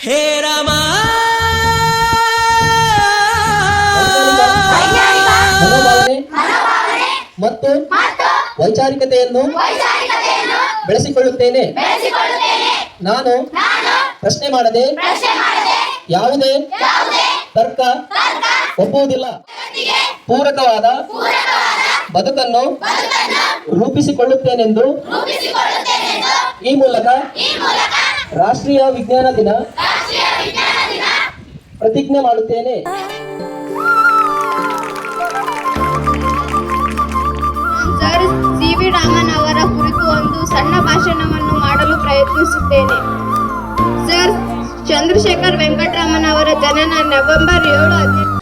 ಹೇ ರಾಮ ಮತ್ತು ವೈಚಾರಿಕತೆಯನ್ನು ಬೆಳೆಸಿಕೊಳ್ಳುತ್ತೇನೆ. ನಾನು ಪ್ರಶ್ನೆ ಮಾಡದೆ ಯಾವುದೇ ತರ್ಕ ಒಪ್ಪುವುದಿಲ್ಲ. ಪೂರಕವಾದ ಬದುಕನ್ನು ರೂಪಿಸಿಕೊಳ್ಳುತ್ತೇನೆಂದು ಈ ಮೂಲಕ ರಾಷ್ಟ್ರೀಯ ವಿಜ್ಞಾನ ದಿನ. ಪ್ರತಿಜ್ಞೆ ಮಾಡುತ್ತೇನೆ. ಸರ್ ಸಿ ವಿ ರಾಮನ್ ಅವರ ಕುರಿತು ಒಂದು ಸಣ್ಣ ಭಾಷಣವನ್ನು ಮಾಡಲು ಪ್ರಯತ್ನಿಸುತ್ತೇನೆ. ಸರ್ ಚಂದ್ರಶೇಖರ್ ವೆಂಕಟರಾಮನ್ ಅವರ ಜನನ ನವೆಂಬರ್ ಏಳು ಹದಿನೆಂಟು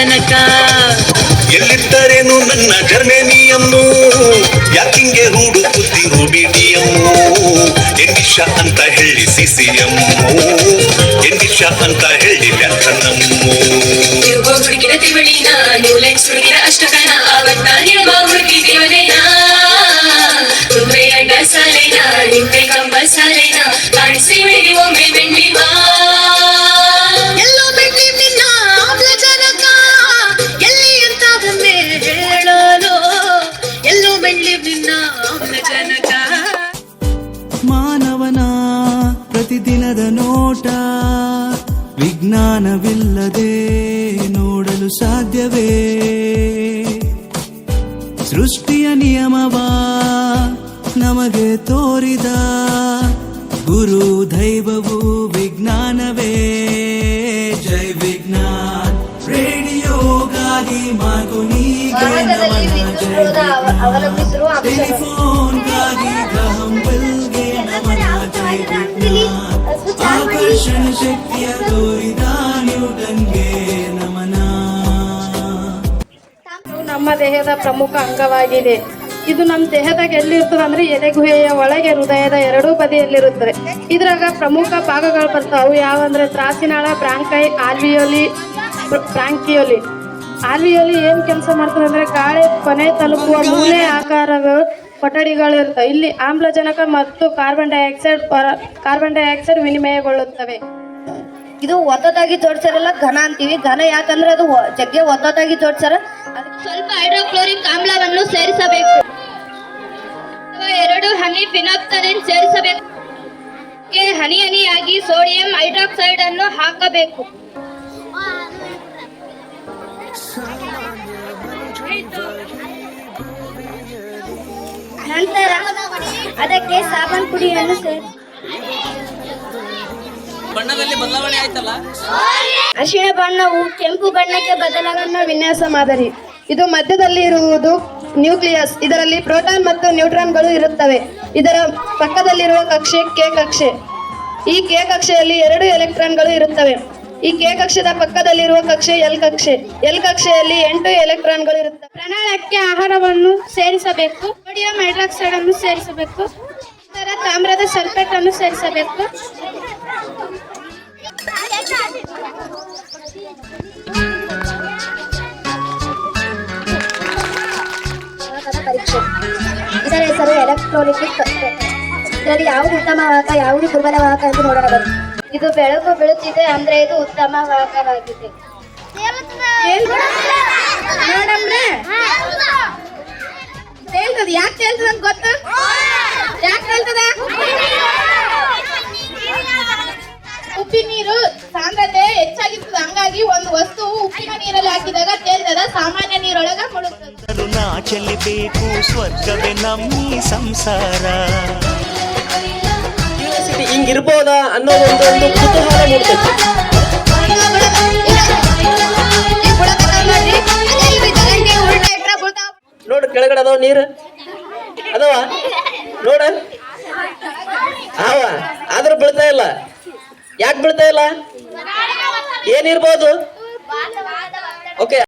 ಆಮ್ಲಜನಕ ಎಲ್ಲಿದ್ದರೇನು ನನ್ನ ಜರ್ಮೇನಿಯನ್ನು ಯಾಕಿಂಗೆ ಹುಡುಕುತ್ತಿರು ಬಿಡಿಯಮ್ಮು ಎಂಡಿಷ ಅಂತ ಹೇಳಿ ಸಿಸಿಯಮ್ಮು. ಎಂಡಿಷ ಅಂತ ಹೇಳಿ ತಿವಳಿನ ನ್ಯೂಲೆನ್ಸ್ ಹುಡುಗಿನ ಅಷ್ಟಕನ ಪ್ರತಿದಿನದ ನೋಟ ವಿಜ್ಞಾನವಿಲ್ಲದೆ ನೋಡಲು ಸಾಧ್ಯವೇ? ಸೃಷ್ಟಿಯ ನಿಯಮವ ನಮಗೆ ತೋರಿದ ಗುರು ದೈವವು ವಿಜ್ಞಾನವೇ? ಜೈ ವಿಜ್ಞಾನ ರೇಡಿಯೋಗಾಗಿ ಟೆಲಿಫೋನ್ ಅವ- ಟೆಲಿಫೋನ್ಗಾಗಿ ಆಕರ್ಷಣ ಶಕ್ತಿಯ ತೋರಿದ ನ್ಯೂಟನ್ಗೆ ನಮನ ನಮ್ಮ ದೇಹದ ಪ್ರಮುಖ ಅಂಗವಾಗಿದೆ. ಇದು ನಮ್ಮ ದೇಹದಾಗ ಎಲ್ಲಿರ್ತದೆ ಅಂದ್ರೆ ಎದೆಗುಹೆಯ ಒಳಗೆ ಹೃದಯದ ಎರಡೂ ಬದಿಯಲ್ಲಿರುತ್ತದೆ. ಇದ್ರಾಗ ಪ್ರಮುಖ ಭಾಗಗಳು ಬರ್ತಾವು. ಯಾವಂದ್ರೆ ತ್ರಾಸಿನಾಳ, ಬ್ರಾಂಕೈ, ಆಲ್ವಿಯೋಲಿ ಬ್ರಾಂಕಿಯೋಲಿ. ಆಲ್ವಿಯೋಲಿ ಏನ್ ಕೆಲಸ ಮಾಡ್ತದೆ ಅಂದ್ರೆ ಗಾಳಿ ಕೊನೆ ತಲುಪುವ ಮೂಲೆ ಆಕಾರಗಳು ಕೊಠಡಿಗಳು ಇರ್ತವೆ ಇಲ್ಲಿ ಆಮ್ಲಜನಕ ಮತ್ತು ಕಾರ್ಬನ್ ಡೈಆಕ್ಸೈಡ್ ಹೊರ ಕಾರ್ಬನ್ ಡೈಆಕ್ಸೈಡ್ ವಿನಿಮಯಗೊಳ್ಳುತ್ತವೆ. ಇದು ಒತ್ತೊತ್ತಾಗಿ ತೋರಿಸಾರಲ್ಲ ಘನ ಅಂತೀವಿ. ಘನ ಯಾಕಂದ್ರೆ ಅದು ಜಗ್ಗೆ ಒತ್ತೊತ್ತಾಗಿ ತೋರಿಸಾರ. ಅದಕ್ಕೆ ಸ್ವಲ್ಪ ಹೈಡ್ರೋಕ್ಲೋರಿಕ್ ಆಮ್ಲವನ್ನು ಸೇರಿಸಬೇಕು. ಅಥವಾ ಎರಡು ಹನಿ ಫಿನಾಪ್ತರಿನ್ ಸೇರಿಸಬೇಕು. ಹನಿ ಹನಿಯಾಗಿ ಸೋಡಿಯಂ ಹೈಡ್ರಾಕ್ಸೈಡ್ ಅನ್ನು ಹಾಕಬೇಕು. ನಂತರ ಅದಕ್ಕೆ ಸಾಬನ್ ಪುಡಿಯನ್ನು ಸೇರಿಸಿ ಬಣ್ಣದಲ್ಲಿ ಬದಲಾವಣೆ ಆಯ್ತಲ್ಲ? ಅರಿಶಿಣ ಬಣ್ಣವು ಕೆಂಪು ಬಣ್ಣಕ್ಕೆ ಬದಲಾವಣೆ ವಿನ್ಯಾಸ ಮಾದರಿ. ಇದು ಮಧ್ಯದಲ್ಲಿ ಇರುವುದು ನ್ಯೂಕ್ಲಿಯಸ್. ಇದರಲ್ಲಿ ಪ್ರೋಟಾನ್ ಮತ್ತು ನ್ಯೂಟ್ರಾನ್ಗಳು ಇರುತ್ತವೆ. ಇದರ ಪಕ್ಕದಲ್ಲಿರುವ ಕಕ್ಷೆ ಕೆ ಕಕ್ಷೆ. ಈ ಕೆ ಕಕ್ಷೆಯಲ್ಲಿ ಎರಡು ಎಲೆಕ್ಟ್ರಾನ್ಗಳು ಇರುತ್ತವೆ. ಈ ಕೆ ಕಕ್ಷದ ಪಕ್ಕದಲ್ಲಿರುವ ಕಕ್ಷೆ ಎಲ್ ಕಕ್ಷೆ. ಎಲ್ ಕಕ್ಷೆಯಲ್ಲಿ ಎಂಟು ಎಲೆಕ್ಟ್ರಾನ್ಗಳು ಇರುತ್ತವೆ ಪ್ರಣಾಳಕ್ಕೆ ಆಹಾರವನ್ನು ಸೇರಿಸಬೇಕು ಸೋಡಿಯಂ ಹೈಡ್ರಾಕ್ಸೈಡ್ ಅನ್ನು ಸೇರಿಸಬೇಕು ನಂತರ ತಾಮ್ರದ ಸಲ್ಫೇಟ್ ಅನ್ನು ಸೇರಿಸಬೇಕು. ಪರೀಕ್ಷೆ ಇದರ ಹೆಸರು ಎಲೆಕ್ಟ್ರಾನಿಕ್. ಇದರಲ್ಲಿ ಯಾವುದು ಉತ್ತಮ ವಾಹಕ ಯಾವುದು ದುರ್ಬಲ ವಾಹಕ ಎಂದು ನೋಡಬಹುದು ಇದು ಬೆಳಕು ಬೀಳುತ್ತಿದೆ ಅಂದ್ರೆ ಇದು ಉತ್ತಮ ಭಾಗವಾಗಿದೆ ತೇಲ್ತದ ಯಾಕೆ ತೇಲ್ತದ ಅಂತ ಗೊತ್ತಾ? ಯಾಕೆ ತೇಲ್ತದ ನೀರು ಸಾಂದ್ರತೆ ಹೆಚ್ಚಾಗಿರ್ತದೆ ಹಂಗಾಗಿ ಒಂದು ವಸ್ತು ಉಪ್ಪಿನ ನೀರಲ್ಲಿ ಹಾಕಿದಾಗ ತೇಲ್ತದ ಸಾಮಾನ್ಯ ನೀರೊಳಗ ಮುಳುಗ್ತದೆ. ಸ್ವರ್ಗವೇ ನಮ್ಮಿ ಸಂಸಾರ. ಯೂನಿವರ್ಸಿಟಿ ಹಿಂಗಿರ್ಬೋದಾ ಅನ್ನೋ ಒಂದು ಒಂದು ಕುತೂಹಲ ಮೂಡ್ತೈತಿ ನೋಡು, ಕೆಳಗಡೆ ಅದಾವ ನೀರು. ಅದಾವ? ನೋಡ. ಅವ ಆದ್ರೂ ಬೀಳ್ತಾ ಇಲ್ಲ. ಯಾಕೆ ಬೀಳ್ತಾ ಇಲ್ಲ? ಏನಿರ್ಬೋದು? ಓಕೆ